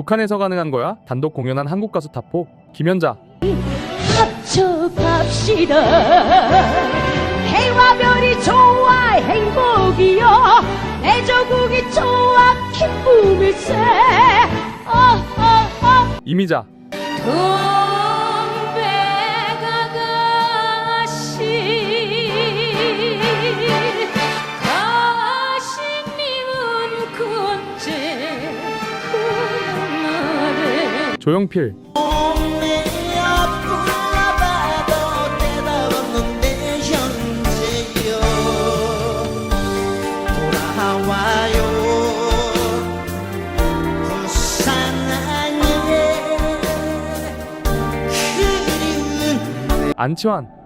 북한에서 가능한 거야? 단독 공연한 한국 가수 타포 김연자. 합쳐갑시다. 해와 별이 좋아 행복이여. 내 조국이 좋아 기쁨일세. 어, 어어어 이미자. 동 그리운 안치환